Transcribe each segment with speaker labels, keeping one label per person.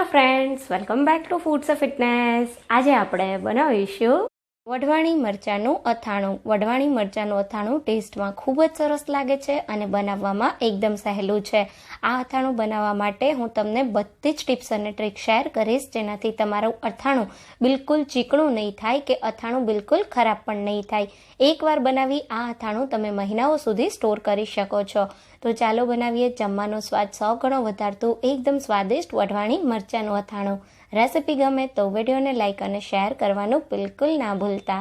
Speaker 1: Hello friends welcome back to foods of fitness આજે આપણે બનાવીશું વઢવાણી મરચાંનું અથાણું. વઢવાણી મરચાંનું અથાણું ટેસ્ટમાં ખૂબ જ સરસ લાગે છે અને બનાવવામાં એકદમ સહેલું છે. આ અથાણું બનાવવા માટે હું તમને બધી જ ટિપ્સ અને ટ્રીક શેર કરીશ જેનાથી તમારું અથાણું બિલકુલ ચીકણું નહીં થાય કે અથાણું બિલકુલ ખરાબ પણ નહીં થાય. એકવાર બનાવી આ અથાણું તમે મહિનાઓ સુધી સ્ટોર કરી શકો છો. તો ચાલો બનાવીએ જમવાનો સ્વાદ સો ગણો વધારતું એકદમ સ્વાદિષ્ટ વઢવાણી મરચાંનું અથાણું. રેસિપી ગમે તો વિડીયોને લાઇક અને શેર કરવાનું બિલકુલ ના ભૂલતા.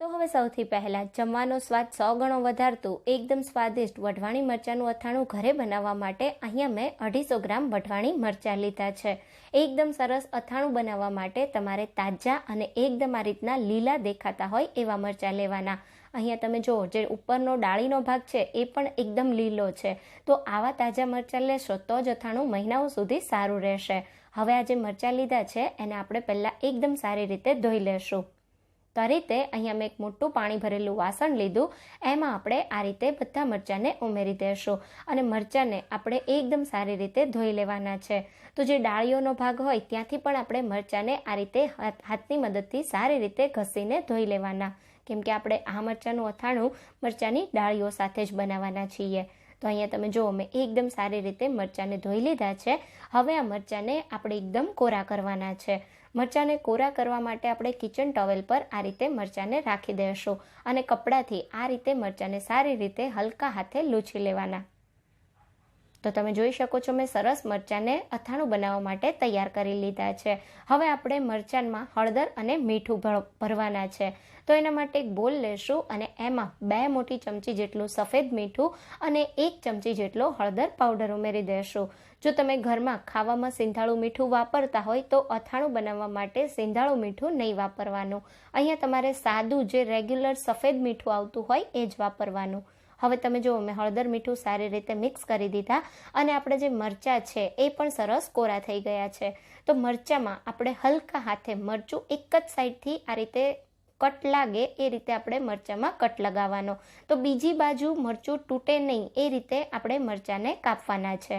Speaker 1: તો હવે સૌથી પહેલાં જમવાનો સ્વાદ સો ગણો વધારતું, એકદમ સ્વાદિષ્ટ વઢવાણી મરચાંનું અથાણું ઘરે બનાવવા માટે અહીંયા મેં અઢીસો ગ્રામ વઢવાણી મરચાં લીધા છે. એકદમ સરસ અથાણું બનાવવા માટે તમારે તાજા અને એકદમ આ રીતના લીલા દેખાતા હોય એવા મરચાં લેવાના. અહીંયા તમે જુઓ, જે ઉપરનો ડાળીનો ભાગ છે, એ પણ એકદમ લીલો છે. તો આવા તાજા મરચાં લેશો તો જ અથાણું મહિનાઓ સુધી સારું રહેશે. હવે આ જે મરચાં લીધા છે, એને આપણે પહેલાં એકદમ સારી રીતે ધોઈ લેશું. તો આ રીતે અહીંયા મેં એક મોટું પાણી ભરેલું વાસણ લીધું, એમાં આપણે આ રીતે બધા મરચાંને ઉમેરી દઈશું અને મરચાંને આપણે એકદમ સારી રીતે ધોઈ લેવાના છે. તો જે ડાળીઓનો ભાગ હોય, ત્યાંથી પણ આપણે મરચાંને આ રીતે હાથની મદદથી સારી રીતે ઘસીને ધોઈ લેવાના. કેમ કે આપણે આ મરચાંનું અથાણું મરચાંની ડાળીઓ સાથે જ બનાવવાના છીએ. તો અહીંયા તમે જુઓ, મેં એકદમ સારી રીતે મરચાંને ધોઈ લીધા છે. હવે આ મરચાંને આપણે એકદમ કોરા કરવાના છે. મરચાંને કોરા કરવા માટે આપણે કિચન ટોવેલ પર આ રીતે મરચાંને રાખી દઈશું અને કપડાથી આ રીતે મરચાંને સારી રીતે હલકા હાથે લૂછી લેવાના. તો તમે જોઈ શકો છો, મેં સરસ મરચાંને અથાણું બનાવવા માટે તૈયાર કરી લીધા છે. હવે આપણે મરચાંમાં હળદર અને મીઠું ભરવાના છે. તો એના માટે એક બોલ લેશું અને એમાં બે મોટી ચમચી જેટલું સફેદ મીઠું અને એક ચમચી જેટલો હળદર પાવડર ઉમેરી દેશું. જો તમે ઘરમાં ખાવામાં સિંધાળું મીઠું વાપરતા હોય તો અથાણું બનાવવા માટે સિંધાળું મીઠું નહીં વાપરવાનું. અહીંયા તમારે સાદું જે રેગ્યુલર સફેદ મીઠું આવતું હોય એ જ વાપરવાનું. હવે તમે જુઓ, મેં હળદર મીઠું સારી રીતે મિક્સ કરી દીધા અને આપણે જે મરચાં છે એ પણ સરસ કોરા થઈ ગયા છે. તો મરચાંમાં આપણે હલકા હાથે મરચું એક જ સાઈડથી આ રીતે કટ લાગે એ રીતે આપણે મરચાંમાં કટ લગાવવાનો. તો બીજી બાજુ મરચું તૂટે નહીં એ રીતે આપણે મરચાંને કાપવાના છે.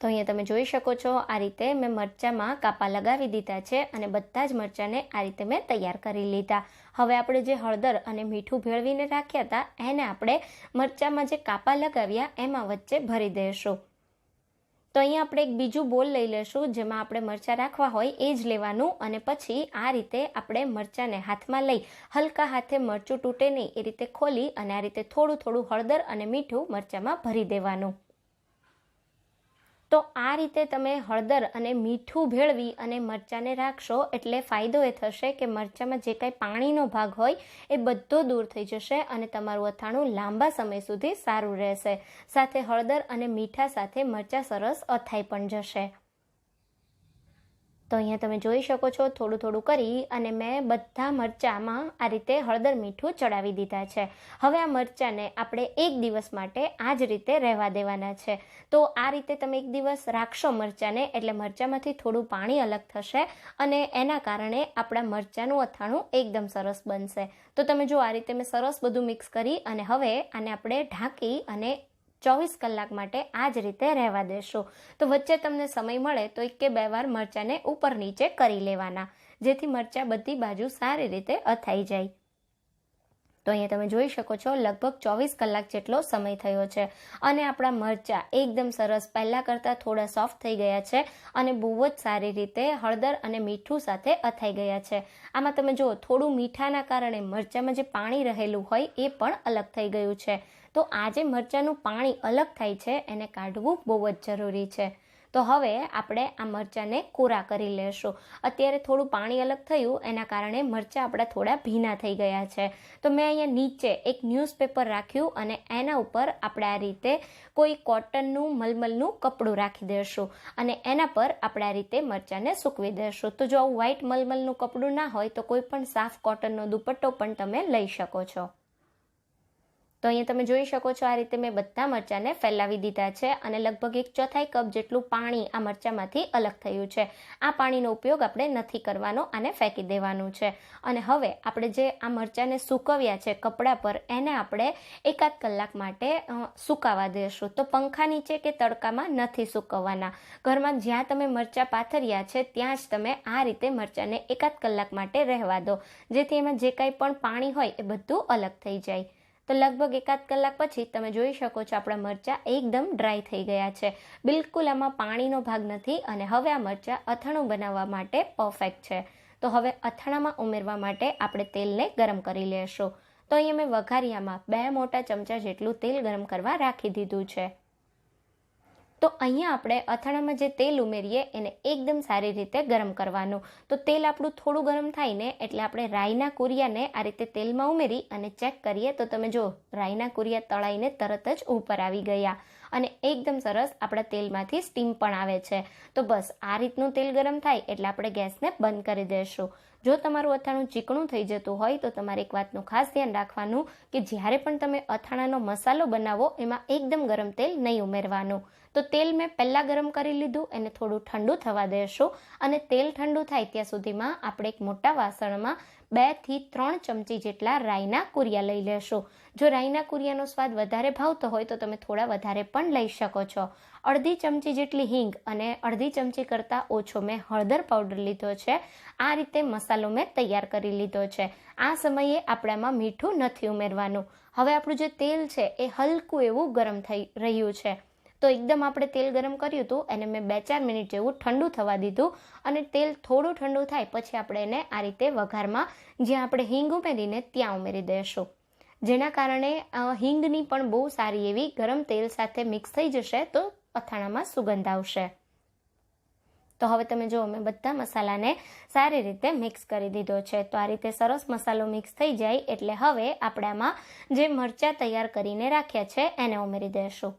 Speaker 1: તો અહીંયા તમે જોઈ શકો છો આ રીતે મેં મરચાંમાં કાપા લગાવી દીધા છે અને બધા જ મરચાંને આ રીતે મેં તૈયાર કરી લીધા. હવે આપણે જે હળદર અને મીઠું ભેળવીને રાખ્યા હતા, એને આપણે મરચાંમાં જે કાપા લગાવ્યા, એમાં વચ્ચે ભરી દઈશું તો અહીંયા આપણે એક બીજું બોલ લઈ લેશું, જેમાં આપણે મરચાં રાખવા હોય એ જ લેવાનું, અને પછી આ રીતે આપણે મરચાંને હાથમાં લઈ હલકા હાથે મરચું તૂટે નહીં, એ રીતે ખોલી અને આ રીતે થોડું થોડું હળદર અને મીઠું મરચાંમાં ભરી દેવાનું. તો આ રીતે તમે હળદર અને મીઠું ભેળવી અને મરચાંને રાખશો એટલે ફાયદો એ થશે કે મરચાંમાં જે કાંઈ પાણીનો ભાગ હોય એ બધો દૂર થઈ જશે અને તમારું અથાણું લાંબા સમય સુધી સારું રહેશે. સાથે હળદર અને મીઠા સાથે મરચાં સરસ અથાઈ પણ જશે. તો અહીંયા તમે જોઈ શકો છો, થોડું થોડું કરી અને મેં બધા મરચાંમાં આ રીતે હળદર મીઠું ચડાવી દીધા છે. હવે આ મરચાંને આપણે એક દિવસ માટે આ જ રીતે રહેવા દેવાના છે. તો આ રીતે તમે એક દિવસ રાખશો મરચાંને, એટલે મરચાંમાંથી થોડું પાણી અલગ થશે અને એના કારણે આપણા મરચાંનું અથાણું એકદમ સરસ બનશે. તો તમે જો આ રીતે મેં સરસ બધું મિક્સ કરી અને હવે આને આપણે ઢાંકી અને ચોવીસ કલાક માટે આ જ રીતે રહેવા દેશો. તો વચ્ચે તમને સમય મળે તો એક કે બે વાર મરચાંને ઉપર નીચે કરી લેવાના, જેથી મરચાં બધી બાજુ સારી રીતે અથાઈ જાય. તો અહીંયા તમે જોઈ શકો છો, લગભગ ચોવીસ કલાક જેટલો સમય થયો છે. અને આપણા મરચાં એકદમ સરસ, પહેલાં કરતાં થોડા સોફ્ટ થઈ ગયા છે અને બહુ જ સારી રીતે હળદર અને મીઠું સાથે અથાઈ ગયા છે. આમાં તમે જુઓ, થોડું મીઠાના કારણે મરચાંમાં જે પાણી રહેલું હોય એ પણ અલગ થઈ ગયું છે. તો આ જે મરચાંનું પાણી અલગ થાય છે, એને કાઢવું બહુ જ જરૂરી છે. તો હવે આપણે આ મરચાંને કોરા કરી લેશું. અત્યારે થોડું પાણી અલગ થયું, એના કારણે મરચાં આપણા થોડા ભીના થઈ ગયા છે. તો મેં અહીંયા નીચે એક ન્યૂઝપેપર રાખ્યું અને એના ઉપર આપણે આ રીતે કોઈ કોટનનું, મલમલનું કપડું રાખી દેશું અને એના પર આપણે આ રીતે મરચાંને સૂકવી દઈશું તો જો આવું વ્હાઇટ મલમલનું કપડું ના હોય તો કોઈ પણ સાફ કોટનનો દુપટ્ટો પણ તમે લઈ શકો છો. તો અહીંયા તમે જોઈ શકો છો આ રીતે મેં બધા મરચાંને ફેલાવી દીધા છે અને લગભગ એક ચોથાઈ કપ જેટલું પાણી આ મરચાંમાંથી અલગ થયું છે. આ પાણીનો ઉપયોગ આપણે નથી કરવાનો, આને ફેંકી દેવાનું છે. અને હવે આપણે જે આ મરચાંને સૂકવ્યા છે કપડાં પર, એને આપણે એકાદ કલાક માટે સુકાવા દેશું. તો પંખા નીચે કે તડકામાં નથી સૂકવવાના. ઘરમાં જ્યાં તમે મરચાં પાથર્યા છે, ત્યાં જ તમે આ રીતે મરચાંને એકાદ કલાક માટે રહેવા દો. જેથી એમાં જે કાંઈ પણ પાણી હોય એ બધું અલગ થઈ જાય. તો લગભગ એકાદ કલાક પછી તમે જોઈ શકો છો આપણા મરચાં એકદમ ડ્રાય થઈ ગયા છે. બિલકુલ આમાં પાણીનો ભાગ નથી અને હવે આ મરચાં અથાણું બનાવવા માટે પરફેક્ટ છે. તો હવે અથાણામાં ઉમેરવા માટે આપણે તેલને ગરમ કરી લેશું. તો અહીંયા મેં વઘારિયામાં બે મોટા ચમચા જેટલું તેલ ગરમ કરવા રાખી દીધું છે. તો અહીંયા આપણે અથાણામાં જે તેલ ઉમેરીએ એને એકદમ સારી રીતે ગરમ કરવાનું. તો તેલ આપણું થોડું ગરમ થાય ને એટલે આપણે રાઈના કુરિયાને આ રીતે તેલમાં ઉમેરી અને ચેક કરીએ તો તમે જો રાઈના કુરિયા તળાઈને તરત જ ઉપર આવી ગયા. અને એકદમ સરસ આપણા તેલમાંથી સ્ટીમ પણ આવે છે. તો બસ, આ રીતનું તેલ ગરમ થાય એટલે આપણે ગેસને બંધ કરી દઈશું જો તમારું અથાણું ચીકણું થઈ જતું હોય તો તમારે એક વાતનું ખાસ ધ્યાન રાખવાનું કે જ્યારે પણ તમે અથાણાનો મસાલો બનાવો, એમાં એકદમ ગરમ તેલ નહીં ઉમેરવાનું. તો તેલ મેં પહેલાં ગરમ કરી લીધું, એને થોડું ઠંડુ થવા દેશું. અને તેલ ઠંડુ થાય ત્યાં સુધીમાં આપણે એક મોટા વાસણમાં બેથી ત્રણ ચમચી જેટલા રાઈના કુરિયા લઈ લેશું. જો રાઈના કુરિયાનો સ્વાદ વધારે ભાવતો હોય તો તમે થોડા વધારે પણ લઈ શકો છો. અડધી ચમચી જેટલી હિંગ અને અડધી ચમચી કરતાં ઓછો મેં હળદર પાવડર લીધો છે. આ રીતે મસાલો મેં તૈયાર કરી લીધો છે. આ સમયે આપણામાં મીઠું નથી ઉમેરવાનું. હવે આપણું જે તેલ છે એ હલકું એવું ગરમ થઈ રહ્યું છે. તો એકદમ આપણે તેલ ગરમ કર્યું હતું એને મેં બે ચાર મિનિટ જેવું ઠંડુ થવા દીધું અને તેલ થોડું ઠંડુ થાય પછી આપણે એને આ રીતે વઘારમાં જ્યાં આપણે હિંગ ઉમેરીને ત્યાં ઉમેરી દઈશું. જેના કારણે હિંગની પણ બહુ સારી એવી ગરમ તેલ સાથે મિક્સ થઈ જશે તો અથાણામાં સુગંધ આવશે. તો હવે તમે જુઓ, મેં બધા મસાલાને સારી રીતે મિક્સ કરી દીધો છે. તો આ રીતે સરસ મસાલો મિક્સ થઈ જાય એટલે હવે આપણે આમાં જે મરચાં તૈયાર કરીને રાખ્યા છે, એને ઉમેરી દઈશું.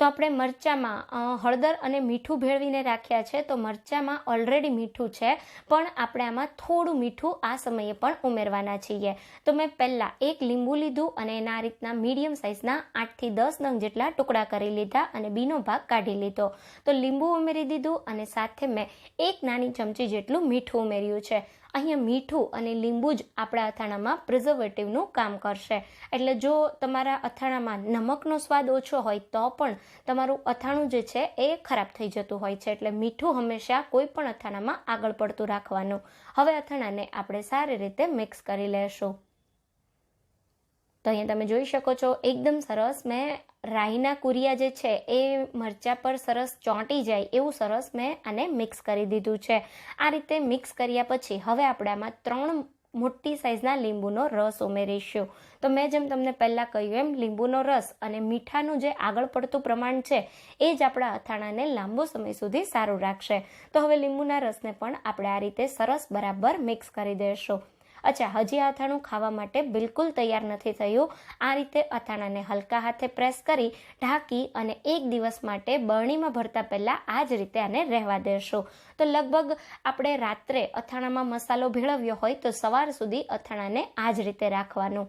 Speaker 1: તો આપણે મરચાંમાં હળદર અને મીઠું ભેળવીને રાખ્યા છે, તો મરચાંમાં ઓલરેડી મીઠું છે, પણ આપણે આમાં થોડું મીઠું આ સમયે પણ ઉમેરવાના છીએ. તો મેં પહેલાં એક લીંબુ લીધું અને એના રીતના મીડિયમ સાઇઝના આઠથી દસ નંગ જેટલા ટુકડા કરી લીધા અને બીનો ભાગ કાઢી લીધો. તો લીંબુ ઉમેરી દીધું અને સાથે મેં એક નાની ચમચી જેટલું મીઠું ઉમેર્યું છે. અહીંયા મીઠું અને લીંબુ જ આપણા અથાણામાં પ્રિઝર્વેટિવનું કામ કરશે. એટલે જો તમારા અથાણામાં નમકનો સ્વાદ ઓછો હોય તો પણ તમારું અથાણું જે છે એ ખરાબ થઈ જતું હોય છે. એટલે મીઠું હંમેશા કોઈ પણ અથાણામાં આગળ પડતું રાખવાનું. હવે અથાણાને આપણે સારી રીતે મિક્સ કરી લેશું. તો અહીંયા તમે જોઈ શકો છો, એકદમ સરસ મેં રાઈના કુરિયા જે છે એ મરચા પર સરસ ચોંટી જાય એવું સરસ મેં આને મિક્સ કરી દીધું છે. આ રીતે મિક્સ કર્યા પછી હવે આપણે આમાં ત્રણ મોટી સાઇઝના લીંબુનો રસ ઉમેરીશું. તો મેં જેમ તમને પહેલાં કહ્યું એમ, લીંબુનો રસ અને મીઠાનું જે આગળ પડતું પ્રમાણ છે, એ જ આપણા અથાણાને લાંબો સમય સુધી સારું રાખશે. તો હવે લીંબુના રસને પણ આપણે આ રીતે સરસ બરાબર મિક્સ કરી દઈશું અચ્છા, હજી અથાણું ખાવા માટે બિલકુલ તૈયાર નથી થયું. આ રીતે અથાણાને હલકા હાથે પ્રેસ કરી ઢાંકી અને એક દિવસ માટે બરણીમાં ભરતા પહેલાં આ જ રીતે આને રહેવા દેશું. તો લગભગ આપણે રાત્રે અથાણામાં મસાલો ભેળવ્યો હોય તો સવાર સુધી અથાણાને આ જ રીતે રાખવાનું.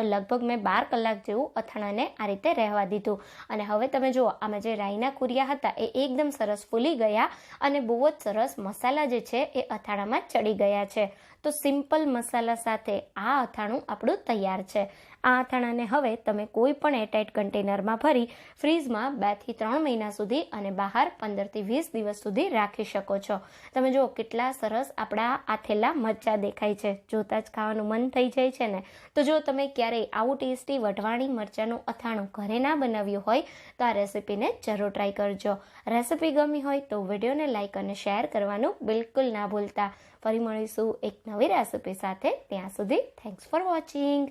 Speaker 1: તો લગભગ મેં બાર કલાક જેવું અથાણાને આ રીતે રહેવા દીધું. અને હવે તમે જુઓ, આમાં જે રાઈના કુરિયા હતા, એ એકદમ સરસ ફૂલી ગયા અને બહુ જ સરસ મસાલા જે છે, એ અથાણામાં ચડી ગયા છે. તો સિમ્પલ મસાલા સાથે આ અથાણું આપણું તૈયાર છે. આ અથાણાને હવે તમે કોઈ પણ એરટાઇટ કન્ટેનરમાં ભરી ફ્રીઝમાં બેથી ત્રણ મહિના સુધી અને બહાર પંદરથી વીસ દિવસ સુધી રાખી શકો છો. તમે જુઓ કેટલા સરસ આપણા આથેલા મરચાં દેખાય છે. જોતાં જ ખાવાનું મન થઈ જાય છે ને. તો જો તમે ક્યારેય આવું ટેસ્ટી વઢવાણી મરચાંનું અથાણું ઘરે ના બનાવ્યું હોય, તો આ રેસિપીને જરૂર ટ્રાય કરજો. રેસિપી ગમી હોય તો વિડીયોને લાઇક અને શેર કરવાનું બિલકુલ ના ભૂલતા. ફરી મળીશું એક નવી રેસિપી સાથે. ત્યાં સુધી થેન્ક્સ ફોર વોચિંગ